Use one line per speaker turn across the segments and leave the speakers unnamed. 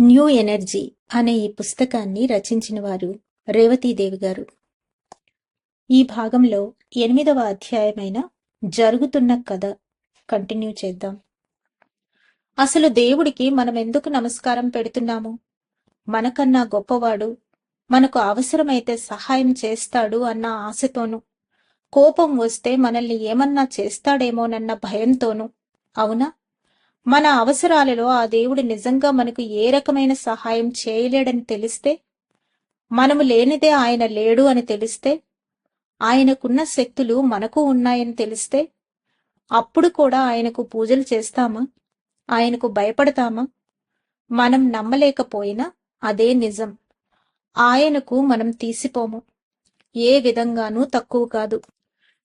New energy అనే ఈ పుస్తకాన్ని రచించిన వారు రేవతీదేవి గారు. ఈ భాగంలో ఎనిమిదవ అధ్యాయమైన జరుగుతున్న కథ కంటిన్యూ చేద్దాం. అసలు దేవుడికి మనం ఎందుకు నమస్కారం పెడుతున్నాము? మనకన్నా గొప్పవాడు మనకు అవసరమైతే సహాయం చేస్తాడు అన్న ఆశతోనూ కోపం వస్తే మనల్ని ఏమన్నా చేస్తాడేమోనన్న భయంతోనూ అవునా? మన అవసరాలలో ఆ దేవుడు నిజంగా మనకు ఏ రకమైన సహాయం చేయలేడని తెలిస్తే మనము లేనిదే ఆయన లేడు అని తెలిస్తే ఆయనకున్న శక్తులు మనకు ఉన్నాయని తెలిస్తే అప్పుడు కూడా ఆయనకు పూజలు చేస్తామా? ఆయనకు భయపడతామా? మనం నమ్మలేకపోయినా అదే నిజం. ఆయనకు మనం తీసిపోము. ఏ విధంగానూ తక్కువ కాదు.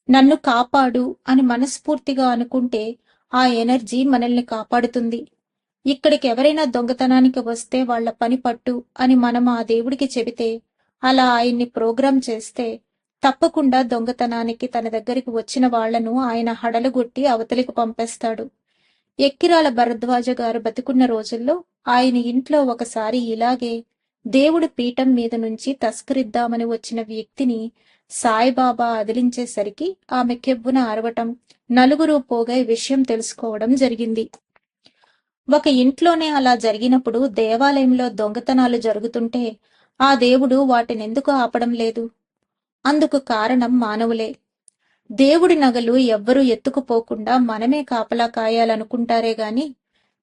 నన్ను కాపాడు అని మనస్ఫూర్తిగా అనుకుంటే ఆ ఎనర్జీ మనల్ని కాపాడుతుంది. ఇక్కడికి ఎవరైనా దొంగతనానికి వస్తే వాళ్ళ పని పట్టు అని మనం ఆ దేవుడికి చెబితే అలా ఆయన్ని ప్రోగ్రాం చేస్తే తప్పకుండా దొంగతనానికి తన దగ్గరికి వచ్చిన వాళ్ళను ఆయన హడలుగొట్టి అవతలికి పంపేస్తాడు. ఎక్కిరాల భరద్వాజ గారు బతికున్న రోజుల్లో ఆయన ఇంట్లో ఒకసారి ఇలాగే దేవుడి పీఠం మీద నుంచి తస్కరిద్దామని వచ్చిన వ్యక్తిని సాయిబాబా అదిలించేసరికి ఆమె కెబ్బున అరవటం నలుగురు పోగై విషయం తెలుసుకోవడం జరిగింది. ఒక ఇంట్లోనే అలా జరిగినప్పుడు దేవాలయంలో దొంగతనాలు జరుగుతుంటే ఆ దేవుడు వాటినెందుకు ఆపడం లేదు? అందుకు కారణం మానవులే. దేవుడి నగలు ఎవ్వరూ ఎత్తుకుపోకుండా మనమే కాపలా కాయాలనుకుంటారే గాని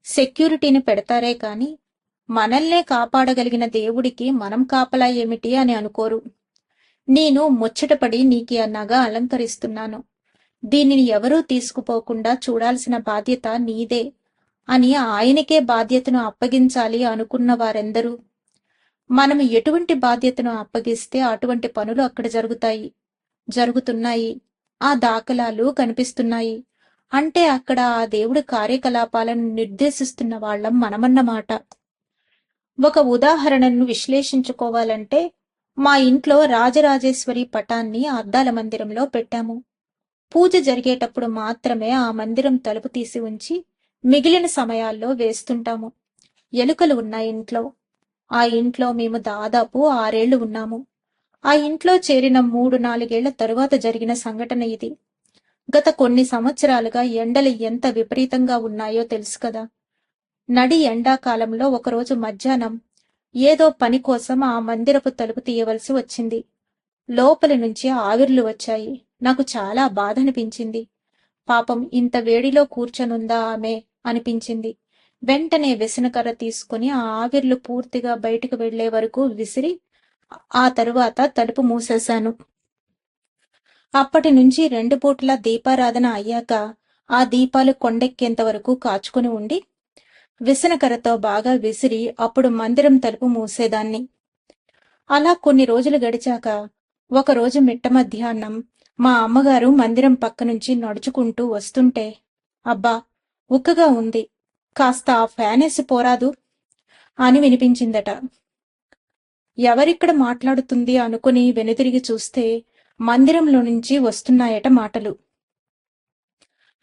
సెక్యూరిటీని పెడతారే కాని మనల్నే కాపాడగలిగిన దేవుడికి మనం కాపలా ఏమిటి అని అనుకోరు. నేను ముచ్చటపడి నీకి అన్నగా అలంకరిస్తున్నాను. దీనిని ఎవరూ తీసుకుపోకుండా చూడాల్సిన బాధ్యత నీదే అని ఆయనకే బాధ్యతను అప్పగించాలి అనుకున్న వారెందరూ? మనం ఎటువంటి బాధ్యతను అప్పగిస్తే అటువంటి పనులు అక్కడ జరుగుతాయి. జరుగుతున్నాయి. ఆ దాఖలాలు కనిపిస్తున్నాయి. అంటే అక్కడ ఆ దేవుడి కార్యకలాపాలను నిర్దేశిస్తున్న వాళ్ళం మనమన్నమాట. ఒక ఉదాహరణను విశ్లేషించుకోవాలంటే మా ఇంట్లో రాజరాజేశ్వరి పటాన్ని అద్దాల మందిరంలో పెట్టాము. పూజ జరిగేటప్పుడు మాత్రమే ఆ మందిరం తలుపు తీసి ఉంచి మిగిలిన సమయాల్లో వేస్తుంటాము. ఎలుకలు ఉన్నాయి ఇంట్లో. ఆ ఇంట్లో మేము దాదాపు ఆరేళ్ళు ఉన్నాము. ఆ ఇంట్లో చేరిన మూడు నాలుగేళ్ళ తరువాత జరిగిన సంఘటన ఇది. గత కొన్ని సంవత్సరాలుగా ఎండలు ఎంత విపరీతంగా ఉన్నాయో తెలుసు కదా. నడి ఎండాకాలంలో ఒకరోజు మధ్యాహ్నం ఏదో పని కోసం ఆ మందిరపు తలుపు తీయవలసి వచ్చింది. లోపలి నుంచి ఆవిర్లు వచ్చాయి. నాకు చాలా బాధ అనిపించింది పాపం ఇంత వేడిలో కూర్చొనుందా ఆమె? అనిపించింది. వెంటనే విసనకర్ర తీసుకుని ఆ ఆవిర్లు పూర్తిగా బయటకు వెళ్ళే వరకు విసిరి ఆ తరువాత తలుపు మూసేశాను. అప్పటి నుంచి రెండు పూట్ల దీపారాధన అయ్యాక ఆ దీపాలు కొండెక్కేంత వరకు కాచుకుని ఉండి విసనకరతో బాగా విసిరి అప్పుడు మందిరం తలుపు మూసేదాన్ని. అలా కొన్ని రోజులు గడిచాక ఒకరోజు మిట్ట మధ్యాహ్నం మా అమ్మగారు మందిరం పక్క నుంచి నడుచుకుంటూ వస్తుంటే అబ్బా ఉక్కగా ఉంది. కాస్త ఆ ఫ్యానేసి పోరాదు అని వినిపించిందట. ఎవరిక్కడ మాట్లాడుతుంది అనుకుని వెనుతిరిగి చూస్తే మందిరంలో నుంచి వస్తున్నాయట మాటలు.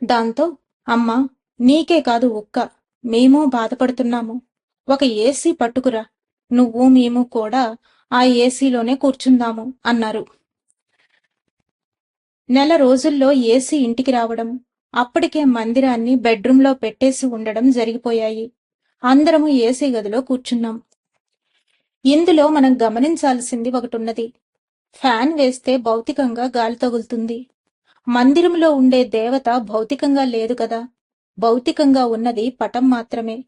దాంతో అమ్మ నీకే కాదు ఉక్క. మేము బాధపడుతున్నాము. ఒక ఏసీ పట్టుకురా. నువ్వు మేము కూడా ఆ ఏసీలోనే కూర్చుందాము అన్నారు. నెల రోజుల్లో ఏసీ ఇంటికి రావడం అప్పటికే మందిరాన్ని బెడ్రూంలో పెట్టేసి ఉండడం జరిగిపోయాయి. అందరము ఏసీ గదిలో కూర్చున్నాం. ఇందులో మనం గమనించాల్సింది ఒకటి ఉన్నది ఫ్యాన్ వేస్తే భౌతికంగా గాలి తగులుతుంది. మందిరంలో ఉండే దేవత భౌతికంగా లేదు కదా. భౌతికంగా ఉన్నది పటం మాత్రమే.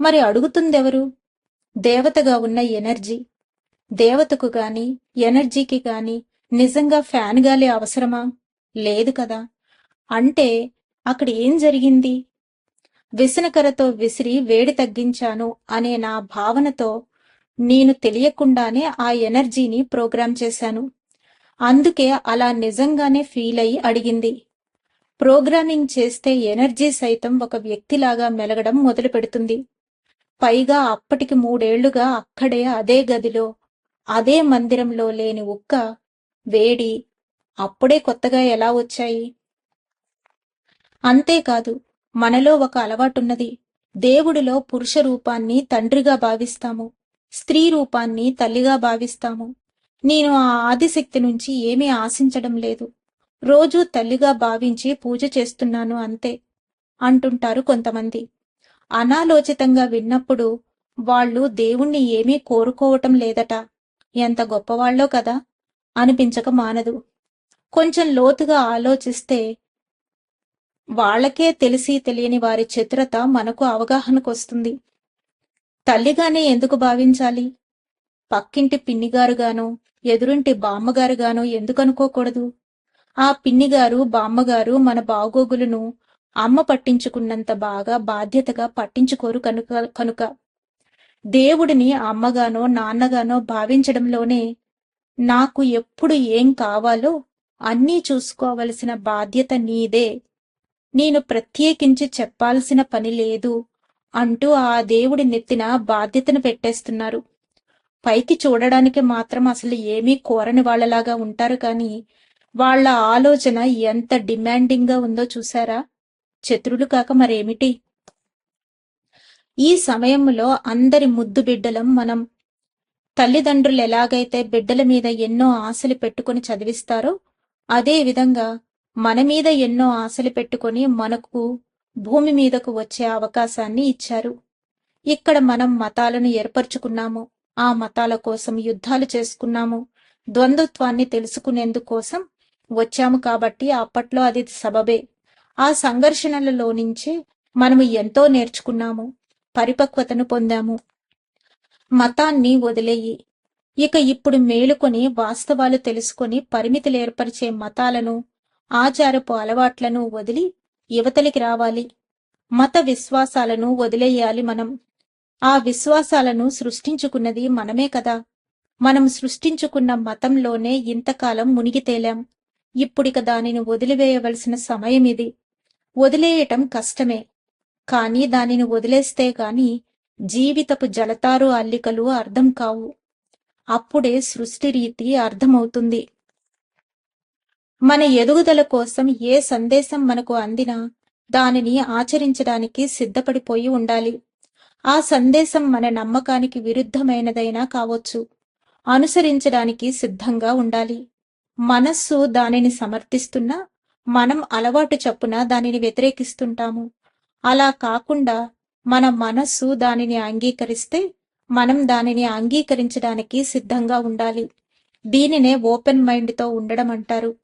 మరి అడుగుతుందెవరు? దేవతగా ఉన్న ఎనర్జీ. దేవతకు గాని ఎనర్జీకి గాని నిజంగా ఫ్యాన్ గాలి అవసరమా? లేదు కదా. అంటే అక్కడ ఏం జరిగింది? విసనకరతో విసిరి వేడి తగ్గించాను అనే నా భావనతో నేను తెలియకుండానే ఆ ఎనర్జీని ప్రోగ్రామ్ చేశాను. అందుకే అలా నిజంగానే ఫీల్ అయి అడిగింది. ప్రోగ్రామింగ్ చేస్తే ఎనర్జీ సైతం ఒక వ్యక్తిలాగా మెలగడం మొదలు పెడుతుంది. పైగా అప్పటికి మూడేళ్ళుగా అక్కడే అదే గదిలో అదే మందిరంలో లేని ఉక్క వేడి అప్పుడే కొత్తగా ఎలా వచ్చాయి? అంతేకాదు మనలో ఒక అలవాటున్నది. దేవుడిలో పురుష రూపాన్ని తండ్రిగా భావిస్తాము స్త్రీ రూపాన్ని తల్లిగా భావిస్తాము. నేను ఆ ఆదిశక్తి నుంచి ఏమీ ఆశించడం లేదు. రోజూ తల్లిగా భావించి పూజ చేస్తున్నాను అంతే అంటుంటారు కొంతమంది. అనాలోచితంగా విన్నప్పుడు వాళ్ళు దేవుణ్ణి ఏమీ కోరుకోవటం లేదట. ఎంత గొప్పవాళ్ళో కదా అనిపించక మానదు. కొంచెం లోతుగా ఆలోచిస్తే వాళ్ళకే తెలిసి తెలియని వారి చతురత మనకు అవగాహనకొస్తుంది. తల్లిగానే ఎందుకు భావించాలి? పక్కింటి పిన్నిగారుగాను ఎదురింటి బామ్మగారుగాను ఎందుకు అనుకోకూడదు ఆ పిన్నిగారు బామ్మగారు మన బాగోగులను అమ్మ పట్టించుకున్నంత బాగా బాధ్యతగా పట్టించుకోరు కనుక కనుక. దేవుడిని అమ్మగానో నాన్నగానో భావించడంలోనే నాకు ఎప్పుడు ఏం కావాలో అన్నీ చూసుకోవలసిన బాధ్యత నీదే. నేను ప్రత్యేకించి చెప్పాల్సిన పని లేదు అంటూ ఆ దేవుడి నెత్తిన బాధ్యతను పెట్టేస్తున్నారు. పైకి చూడడానికి మాత్రం అసలు ఏమీ కోరని వాళ్ళలాగా ఉంటారు కానీ వాళ్ళ ఆలోచన ఎంత డిమాండింగ్గా ఉందో చూసారా? శత్రులు కాక మరేమిటి? ఈ సమయంలో అందరి ముద్దు బిడ్డలం మనం. తల్లిదండ్రులు ఎలాగైతే బిడ్డల మీద ఎన్నో ఆశలు పెట్టుకొని చదివిస్తారో అదే విధంగా మన మీద ఎన్నో ఆశలు పెట్టుకొని మనకు భూమి మీదకు వచ్చే అవకాశాన్ని ఇచ్చారు. ఇక్కడ మనం మతాలను ఏర్పరచుకున్నాము. ఆ మతాల కోసం యుద్ధాలు చేసుకున్నాము. ద్వంద్వత్వాన్ని తెలుసుకునేందుకోసం వచ్చాము కాబట్టి అప్పట్లో అది సబబే. ఆ సంఘర్షణలలో నుంచి మనము ఎంతో నేర్చుకున్నాము పరిపక్వతను పొందాము. మతాన్ని వదిలేయి. ఇక ఇప్పుడు మేలుకొని వాస్తవాలు తెలుసుకొని పరిమితులు ఏర్పరిచే మతాలను ఆచారపు అలవాట్లను వదిలి యువతలికి రావాలి. మత విశ్వాసాలను వదిలేయాలి మనం. ఆ విశ్వాసాలను సృష్టించుకున్నది మనమే కదా. మనం సృష్టించుకున్న మతంలోనే ఇంతకాలం మునిగి తేలాం. ఇప్పుడిక దానిని వదిలివేయవలసిన సమయం ఇది. వదిలేయటం కష్టమే. కానీ దానిని వదిలేస్తే గాని జీవితపు జలతారు అల్లికలు అర్థం కావు. అప్పుడే సృష్టి రీతి అర్థమవుతుంది. మన ఎదుగుదల కోసం ఏ సందేశం మనకు అందినా దానిని ఆచరించడానికి సిద్ధపడిపోయి ఉండాలి. ఆ సందేశం మన నమ్మకానికి విరుద్ధమైనదైనా కావచ్చు. అనుసరించడానికి సిద్ధంగా ఉండాలి. మనస్సు దానిని సమర్థిస్తున్నా మనం అలవాటు చప్పున దానిని వ్యతిరేకిస్తుంటాము. అలా కాకుండా మన మనస్సు దానిని అంగీకరిస్తే మనం దానిని అంగీకరించడానికి సిద్ధంగా ఉండాలి. దీనినే ఓపెన్ మైండ్తో ఉండడం అంటారు.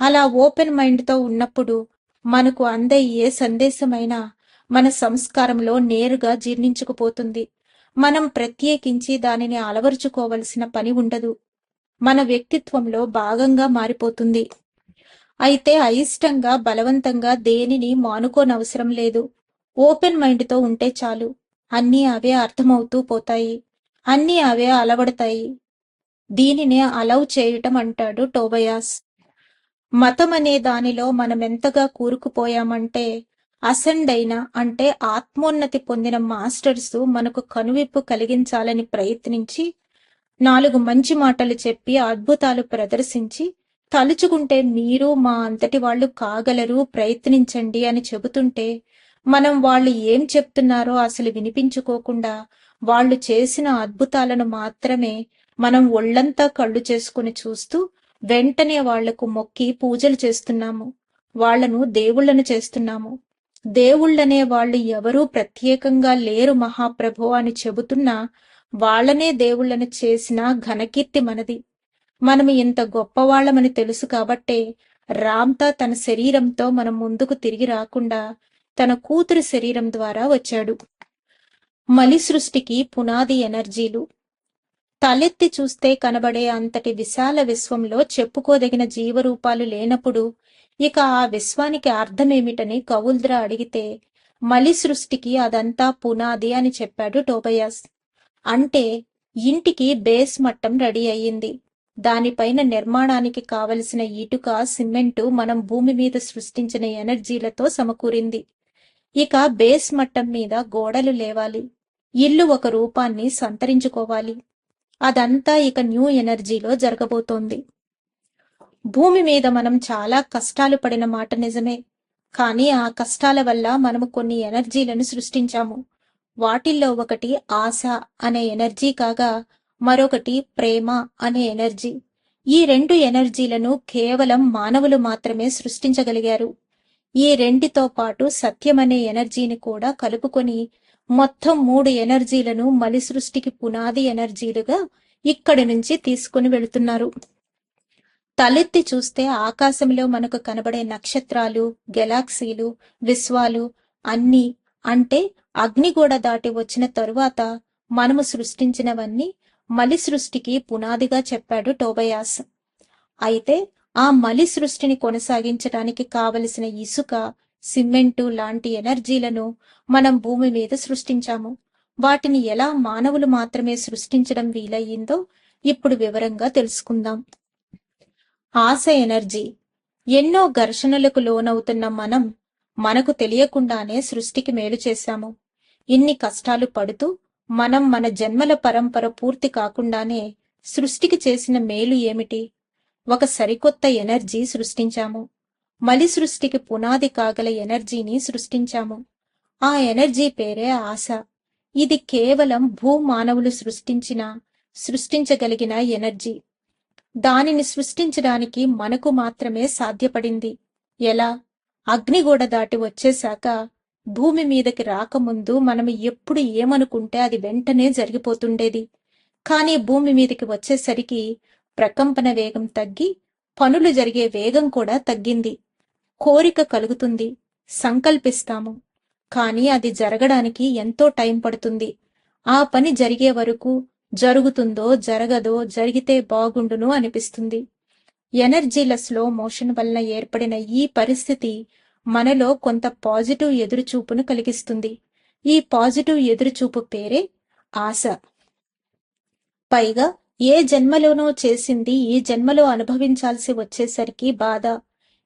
అలా ఓపెన్ మైండ్తో ఉన్నప్పుడు మనకు అందే ఏ సందేశమైనా మన సంస్కారంలో నేరుగా జీర్ణించుకుపోతుంది. మనం ప్రత్యేకించి దానిని అలవరుచుకోవలసిన పని ఉండదు. మన వ్యక్తిత్వంలో భాగంగా మారిపోతుంది. అయితే అయిష్టంగా బలవంతంగా దేనిని మానుకోనవసరం లేదు. ఓపెన్ మైండ్తో ఉంటే చాలు. అన్నీ అవే అర్థమవుతూ పోతాయి. అన్నీ అవే అలవడతాయి. దీనినే అలౌ చేయటం అంటాడు టోబయాస్. మతం అనే దానిలో మనమెంతగా కూరుకుపోయామంటే అసెండ్ అయిన అంటే ఆత్మోన్నతి పొందిన మాస్టర్స్ మనకు కనువిప్పు కలిగించాలని ప్రయత్నించి నాలుగు మంచి మాటలు చెప్పి అద్భుతాలు ప్రదర్శించి తలుచుకుంటే మీరు మా అంతటి వాళ్ళు కాగలరు ప్రయత్నించండి అని చెబుతుంటే మనం వాళ్ళు ఏం చెప్తున్నారో అసలు వినిపించుకోకుండా వాళ్ళు చేసిన అద్భుతాలను మాత్రమే మనం ఒళ్ళంతా కళ్ళు చేసుకుని చూస్తూ వెంటనే వాళ్ళకు మొక్కి పూజలు చేస్తున్నాము. వాళ్ళను దేవుళ్ళను చేస్తున్నాము. దేవుళ్ళనే వాళ్ళు ఎవరూ ప్రత్యేకంగా లేరు మహాప్రభు అని చెబుతున్నా వాళ్ళనే దేవుళ్ళను చేసిన ఘనకీర్తి మనది. మనం ఇంత గొప్పవాళ్ళమని తెలుసు కాబట్టే రామ్తా తన శరీరంతో మనం ముందుకు తిరిగి రాకుండా తన కూతురు శరీరం ద్వారా వచ్చాడు. మలి సృష్టికి పునాది ఎనర్జీలు. తలెత్తి చూస్తే కనబడే అంతటి విశాల విశ్వంలో చెప్పుకోదగిన జీవరూపాలు లేనప్పుడు ఇక ఆ విశ్వానికి అర్థమేమిటని కవుల్ద్ర అడిగితే మలి సృష్టికి అదంతా పునాది అని చెప్పాడు టోబయాస్. అంటే ఇంటికి బేస్ మట్టం రెడీ అయ్యింది. దానిపైన నిర్మాణానికి కావలసిన ఇటుక సిమెంటు మనం భూమి మీద సృష్టించిన ఎనర్జీలతో సమకూరింది. ఇక బేస్ మట్టం మీద గోడలు లేవాలి. ఇల్లు ఒక రూపాన్ని సంతరించుకోవాలి. అదంతా ఇక న్యూ ఎనర్జీలో జరగబోతోంది. భూమి మీద మనం చాలా కష్టాలు పడిన మాట నిజమే. కానీ ఆ కష్టాల వల్ల మనము కొన్ని ఎనర్జీలను సృష్టించాము. వాటిల్లో ఒకటి ఆశ అనే ఎనర్జీ కాగా మరొకటి ప్రేమ అనే ఎనర్జీ. ఈ రెండు ఎనర్జీలను కేవలం మానవులు మాత్రమే సృష్టించగలిగారు. ఈ రెండితో పాటు సత్యం అనే ఎనర్జీని కూడా కలుపుకొని మొత్తం మూడు ఎనర్జీలను మలి సృష్టికి పునాది ఎనర్జీలుగా ఇక్కడి నుంచి తీసుకుని వెళుతున్నారు. తలెత్తి చూస్తే ఆకాశంలో మనకు కనబడే నక్షత్రాలు గెలాక్సీలు విశ్వాలు అన్నీ అంటే అగ్నిగోడ దాటి వచ్చిన తరువాత మనము సృష్టించినవన్నీ మలి సృష్టికి పునాదిగా చెప్పాడు టోబయాస్. అయితే ఆ మలి సృష్టిని కొనసాగించడానికి కావలసిన ఇసుక సిమెంటు లాంటి ఎనర్జీలను మనం భూమి మీద సృష్టించాము. వాటిని ఎలా మానవులు మాత్రమే సృష్టించడం వీలయ్యిందో ఇప్పుడు వివరంగా తెలుసుకుందాం. ఆశ ఎనర్జీ. ఎన్నో ఘర్షణలకు లోనవుతున్న మనం మనకు తెలియకుండానే సృష్టికి మేలు చేశాము. ఇన్ని కష్టాలు పడుతూ మనం మన జన్మల పరంపర పూర్తి కాకుండానే సృష్టికి చేసిన మేలు ఏమిటి? ఒక సరికొత్త ఎనర్జీ సృష్టించాము. మలి సృష్టికి పునాది కాగల ఎనర్జీని సృష్టించాము. ఆ ఎనర్జీ పేరే ఆశ. ఇది కేవలం భూమానవులు సృష్టించిన సృష్టించగలిగిన ఎనర్జీ. దానిని సృష్టించడానికి మనకు మాత్రమే సాధ్యపడింది. ఎలా? అగ్నిగోడ దాటి వచ్చేశాక భూమి మీదకి రాకముందు మనం ఎప్పుడు ఏమనుకుంటే అది వెంటనే జరిగిపోతుండేది. కానీ భూమి మీదకి వచ్చేసరికి ప్రకంపన వేగం తగ్గి పనులు జరిగే వేగం కూడా తగ్గింది. కోరిక కలుగుతుంది సంకల్పిస్తాము. కానీ అది జరగడానికి ఎంతో టైం పడుతుంది. ఆ పని జరిగే వరకు జరుగుతుందో జరగదో జరిగితే బాగుండును అనిపిస్తుంది. ఎనర్జీల స్లో మోషన్ వలన ఏర్పడిన ఈ పరిస్థితి మనలో కొంత పాజిటివ్ ఎదురుచూపును కలిగిస్తుంది. ఈ పాజిటివ్ ఎదురుచూపు పేరే ఆశ. పైగా ఏ జన్మలోనో చేసింది ఈ జన్మలో అనుభవించాల్సి వచ్చేసరికి బాధ.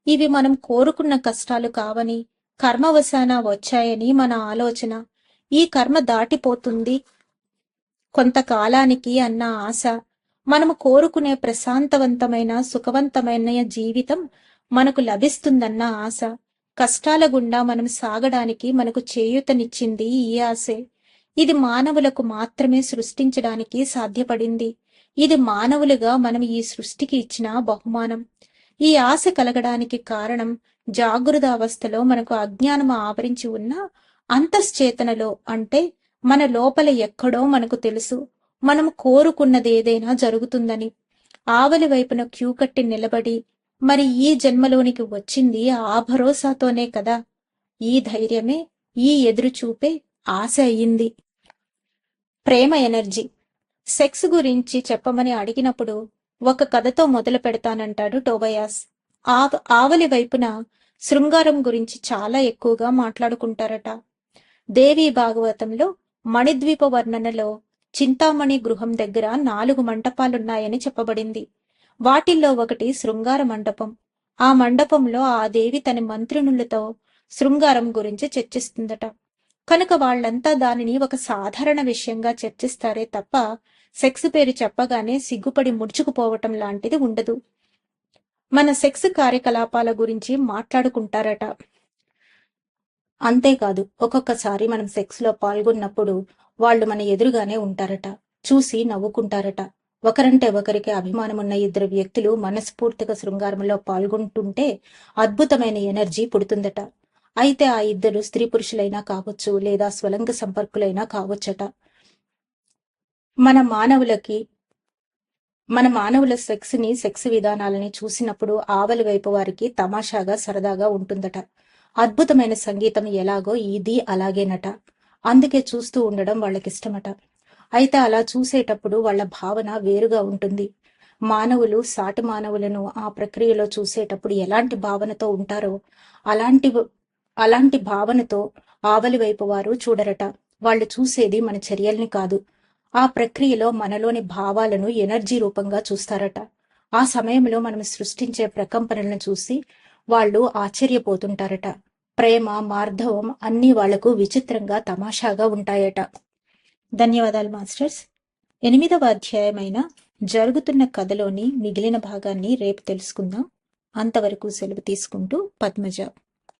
ఇవి మనం కోరుకున్న కష్టాలు కావని కర్మవశాన వచ్చాయని మన ఆలోచన. ఈ కర్మ దాటిపోతుంది కొంతకాలానికి అన్న ఆశ. మనము కోరుకునే ప్రశాంతవంతమైన సుఖవంతమైన జీవితం మనకు లభిస్తుందన్న ఆశ. కష్టాల గుండా మనం సాగడానికి మనకు చేయూతనిచ్చింది ఈ ఆశే. ఇది మానవులకు మాత్రమే సృష్టించడానికి సాధ్యపడింది. ఇది మానవులుగా మనం ఈ సృష్టికి ఇచ్చిన బహుమానం. ఈ ఆశ కలగడానికి కారణం జాగృత అవస్థలో మనకు అజ్ఞానం ఆవరించి ఉన్న అంతశ్చేతనలో అంటే మన లోపల ఎక్కడో మనకు తెలుసు. మనం కోరుకున్నది ఏదైనా జరుగుతుందని. ఆవలి వైపున క్యూ కట్టి నిలబడి మరి ఈ జన్మలోనికి వచ్చింది ఆ భరోసాతోనే కదా. ఈ ధైర్యమే ఈ ఎదురుచూపే ఆశ అయ్యింది ప్రేమ ఎనర్జీ. సెక్స్ గురించి చెప్పమని అడిగినప్పుడు ఒక కథతో మొదలు పెడతానంటాడు టోబయాస్. ఆవ ఆవలి వైపున శృంగారం గురించి చాలా ఎక్కువగా మాట్లాడుకుంటారట. దేవి భాగవతంలో మణిద్వీప వర్ణనలో చింతామణి గృహం దగ్గర నాలుగు మంటపాలున్నాయని చెప్పబడింది. వాటిల్లో ఒకటి శృంగార మండపం ఆ మండపంలో ఆ దేవి తన మంత్రినులతో శృంగారం గురించి చర్చిస్తుందట. కనుక వాళ్ళంతా దానిని ఒక సాధారణ విషయంగా చర్చిస్తారే తప్ప సెక్స్ పేరు చెప్పగానే సిగ్గుపడి ముడుచుకుపోవటం లాంటిది ఉండదు. మన సెక్స్ కార్యకలాపాల గురించి మాట్లాడుకుంటారట. అంతేకాదు ఒక్కొక్కసారి మనం సెక్స్లో పాల్గొన్నప్పుడు వాళ్ళు మన ఎదురుగానే ఉంటారట చూసి నవ్వుకుంటారట. ఒకరంటే ఒకరికి అభిమానమున్న ఇద్దరు వ్యక్తులు మనస్ఫూర్తిగా శృంగారంలో పాల్గొంటుంటే అద్భుతమైన ఎనర్జీ పుడుతుందట. అయితే ఆ ఇద్దరు స్త్రీ పురుషులైనా కావచ్చు లేదా స్వలంగ సంపర్కులైనా కావచ్చట. మన మానవులకి మన మానవుల సెక్స్ని సెక్స్ విధానాలని చూసినప్పుడు ఆవలి వైపు వారికి తమాషాగా సరదాగా ఉంటుందట. అద్భుతమైన సంగీతం ఎలాగో ఇది అలాగేనట. అందుకే చూస్తూ ఉండడం వాళ్ళకిష్టమట. అయితే అలా చూసేటప్పుడు వాళ్ళ భావన వేరుగా ఉంటుంది. మానవులు సాటి మానవులను ఆ ప్రక్రియలో చూసేటప్పుడు ఎలాంటి భావనతో ఉంటారో అలాంటి అలాంటి భావనతో ఆవలి వైపు వారు చూడరట. వాళ్ళు చూసేది మన చర్యల్ని కాదు. ఆ ప్రక్రియలో మనలోని భావాలను ఎనర్జీ రూపంగా చూస్తారట. ఆ సమయంలో మనం సృష్టించే ప్రకంపనలను చూసి వాళ్ళు ఆశ్చర్యపోతుంటారట. ప్రేమ మార్ధవం అన్ని వాళ్ళకు విచిత్రంగా తమాషాగా ఉంటాయట. ధన్యవాదాలు మాస్టర్స్. ఎనిమిదవ అధ్యాయమైన జరుగుతున్న కథలోని మిగిలిన భాగాన్ని రేపు తెలుసుకుందాం. అంతవరకు సెలవు తీసుకుంటూ పద్మజ.